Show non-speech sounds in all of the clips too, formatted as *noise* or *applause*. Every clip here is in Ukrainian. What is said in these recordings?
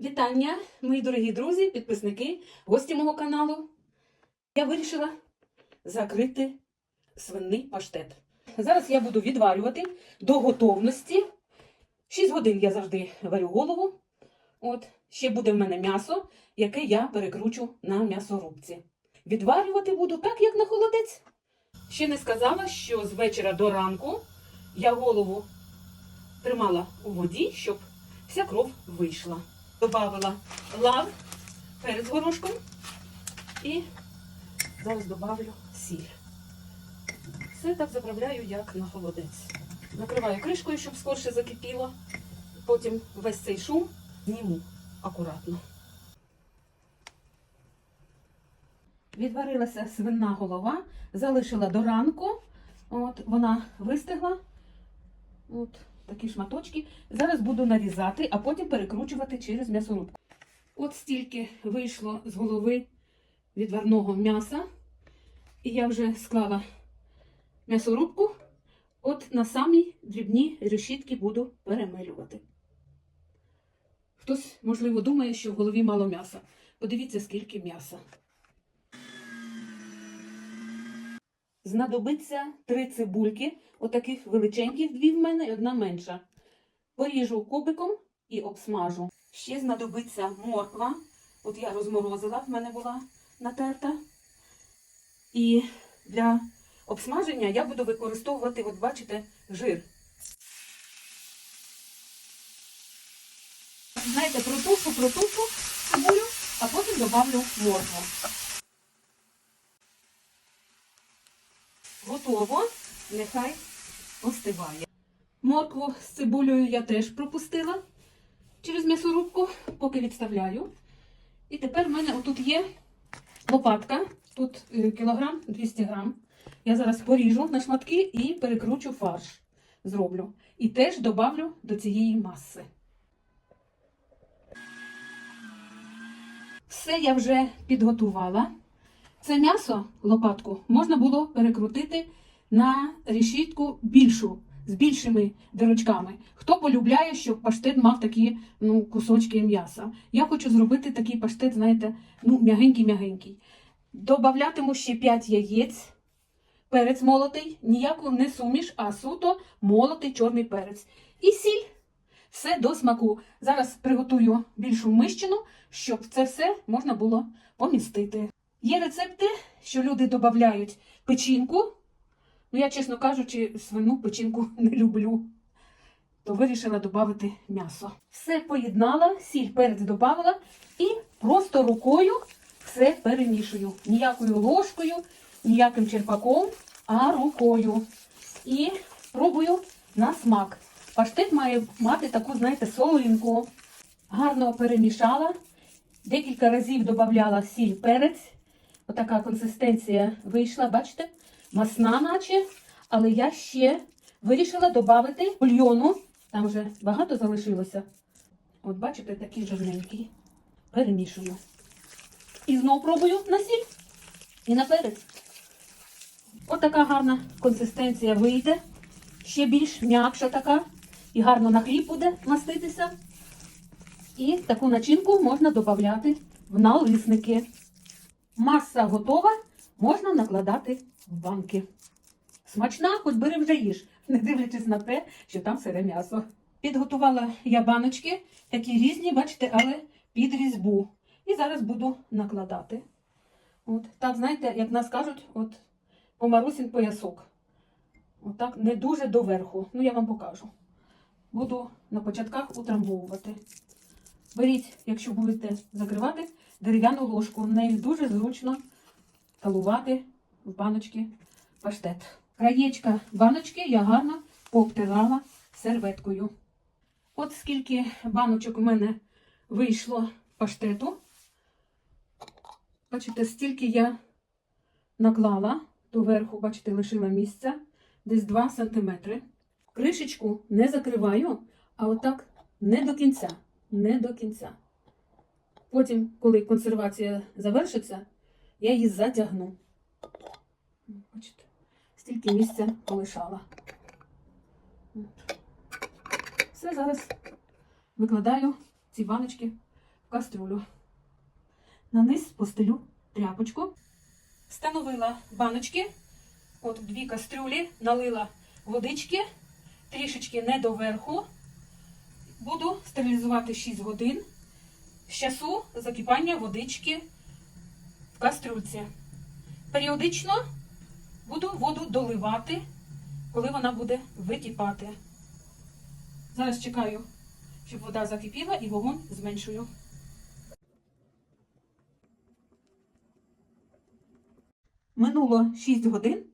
Вітання, мої дорогі друзі, підписники, гості мого каналу. Я вирішила закрити свинний паштет. Зараз я буду відварювати до готовності. 6 годин я завжди варю голову. От, ще буде в мене м'ясо, яке я перекручу на м'ясорубці. Відварювати буду так, як на холодець. Ще не сказала, що з вечора до ранку я голову тримала у воді, щоб вся кров вийшла. Добавила лав перед горошком і зараз добавлю сіль. Все так заправляю, як на холодець. Накриваю кришкою, щоб скорше закипіло. Потім весь цей шум зніму акуратно. Відварилася свинна голова, залишила до ранку. От, вона вистигла. От такі шматочки. Зараз буду нарізати, а потім перекручувати через м'ясорубку. От стільки вийшло з голови відварного м'яса. І я вже склала м'ясорубку. От на самі дрібні решітки буду перемилювати. Хтось, можливо, думає, що в голові мало м'яса. Подивіться, скільки м'яса. Знадобиться три цибульки, отаких величеньких, дві в мене і одна менша. Поріжу кубиком і обсмажу. Ще знадобиться морква. От я розморозила, в мене була натерта. І для обсмаження я буду використовувати, от бачите, жир. Знаєте, протушу, протушу цибулю, а потім добавлю моркву. Готово, нехай остиває. Моркву з цибулею я теж пропустила через м'ясорубку, поки відставляю. І тепер в мене отут є лопатка, тут е, кілограм 200 грам. Я зараз поріжу на шматки і перекручу фарш. Зроблю. І теж добавлю до цієї маси. Все я вже підготувала. Це м'ясо, лопатку, можна було перекрутити на решітку більшу, з більшими дирочками. Хто полюбляє, щоб паштет мав такі ну, кусочки м'яса. Я хочу зробити такий паштет, знаєте, ну, м'ягенький-м'ягенький. Добавлятиму ще 5 яєць, перець молотий, ніяку не суміш, а суто молотий чорний перець. І сіль. Все до смаку. Зараз приготую більшу мищину, щоб це все можна було помістити. Є рецепти, що люди додають печінку. Ну, я, чесно кажучи, свину печінку *laughs* не люблю. То вирішила додати м'ясо. Все поєднала, сіль перець додавала і просто рукою все перемішую. Ніякою ложкою, ніяким черпаком, а рукою. І пробую на смак. Паштет має мати таку, знаєте, солонку. Гарно перемішала. Декілька разів додавала сіль перець. Отака консистенція вийшла, бачите? Масна, наче. Але я ще вирішила додати бульйону. Там вже багато залишилося. От бачите, такий жирненький. Перемішую. І знову пробую на сіль і на перець. Отака гарна консистенція вийде. Ще більш м'якша така. І гарно на хліб буде маститися. І таку начинку можна додати в налисники. Маса готова, можна накладати в банки. Смачна, хоч бери вже їж, не дивлячись на те, що там сире м'ясо. Підготувала я баночки, такі різні, бачите, але під різьбу. І зараз буду накладати. От, так, знаєте, як нас кажуть, от по Марусін поясок. Отак, не дуже доверху. Ну, я вам покажу. Буду на початках утрамбовувати. Беріть, якщо будете закривати, дерев'яну ложку. Нею дуже зручно калувати в баночки паштет. Краєчка баночки я гарно пообтирала серветкою. От скільки баночок у мене вийшло паштету. Бачите, стільки я наклала доверху, бачите, лишила місця десь 2 см. Кришечку не закриваю, а отак не до кінця. Не до кінця. Потім, коли консервація завершиться, я її затягну. Бачите, стільки місця полишала. Все зараз викладаю ці баночки в кастрюлю. На низ постелю тряпочку. Встановила баночки. От дві кастрюлі, налила водички, трішечки не доверху. Буду стерилізувати 6 годин з часу закипання водички в кастрюльці. Періодично буду воду доливати, коли вона буде википати. Зараз чекаю, щоб вода закипіла і вогонь зменшую. Минуло 6 годин.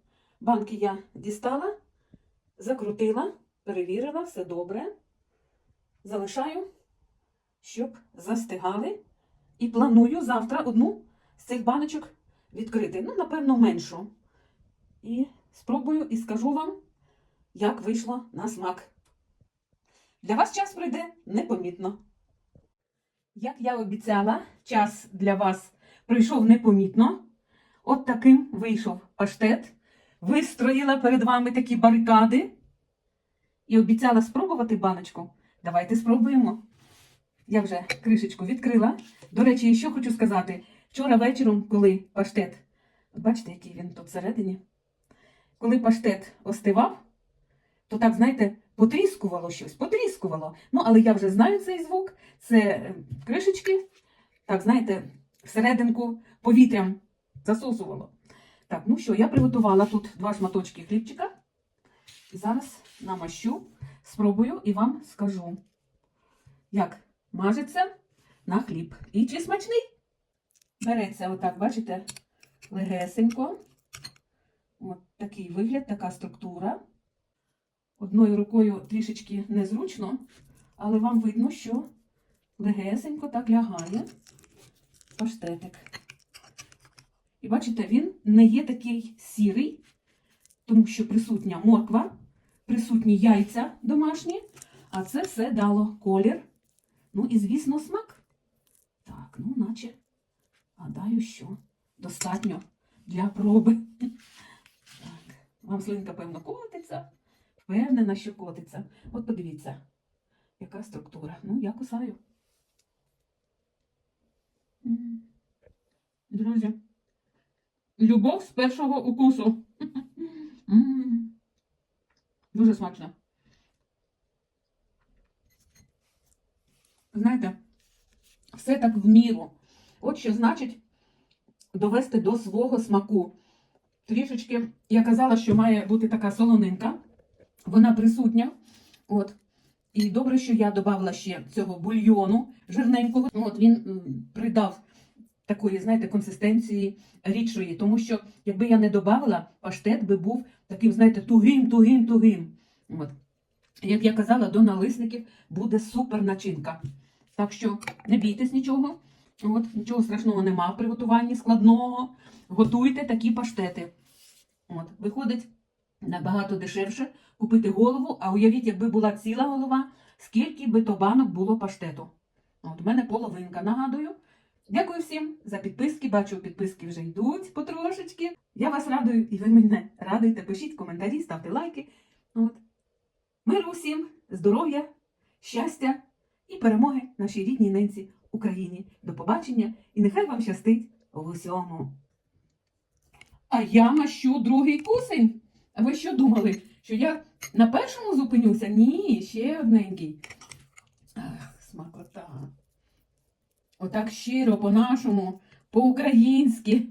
Банки я дістала, закрутила, перевірила, все добре. Залишаю, щоб застигали. І планую завтра одну з цих баночок відкрити. Ну, напевно, меншу. І спробую і скажу вам, як вийшло на смак. Для вас час пройде непомітно. Як я обіцяла, час для вас пройшов непомітно. От таким вийшов паштет. Вистроїла перед вами такі барикади. І обіцяла спробувати баночку. Давайте спробуємо. Я вже кришечку відкрила. До речі, що хочу сказати. Вчора вечором, коли паштет, бачите, який він тут всередині, коли паштет остивав, то так, знаєте, потріскувало щось, потріскувало. Ну, але я вже знаю цей звук. Це е, кришечки, так, знаєте, всерединку повітрям засосувало. Так, ну що, я приготувала тут два шматочки хлібчика. І зараз намащу, спробую і вам скажу, як мажеться на хліб. І чи смачний? Береться отак, бачите, легесенько. От такий вигляд, така структура. Одною рукою трішечки незручно, але вам видно, що легесенько так лягає паштетик. І бачите, він не є такий сірий, тому що присутня морква, присутні яйця домашні, а це все дало колір. Ну і, звісно, смак. Так, ну, наче, гадаю, що достатньо для проби. Так, вам слинка, певно, котиться. Впевнена, що котиться. От подивіться, яка структура. Ну, я кусаю. Друзі, любов з першого укусу. *laughs* Дуже смачно. Знаєте, все так в міру. От що значить довести до свого смаку. Трішечки я казала, що має бути така солонинка. Вона присутня. От. І добре, що я додавала ще цього бульйону жирненького. От він придав такої, знаєте, консистенції рідшої. Тому що, якби я не додавала, паштет би був таким, знаєте, тугим, тугим, тугим. От. Як я казала, до налисників буде супер начинка. Так що не бійтесь нічого. От, нічого страшного нема в приготуванні складного. Готуйте такі паштети. От, виходить набагато дешевше купити голову, а уявіть, якби була ціла голова, скільки би то банок було паштету. От, у мене половинка, нагадую. Дякую всім за підписки. Бачу, підписки вже йдуть потрошечки. Я вас радую і ви мене радуєте. Пишіть коментарі, ставте лайки. От. Миру всім, здоров'я, щастя і перемоги нашій рідній ненці Україні. До побачення і нехай вам щастить в усьому. А я мащу другий кусень. А ви що думали? Що я на першому зупинюся? Ні, ще одненький. Ах, смакота. Отак щиро, по-нашому, по-українськи.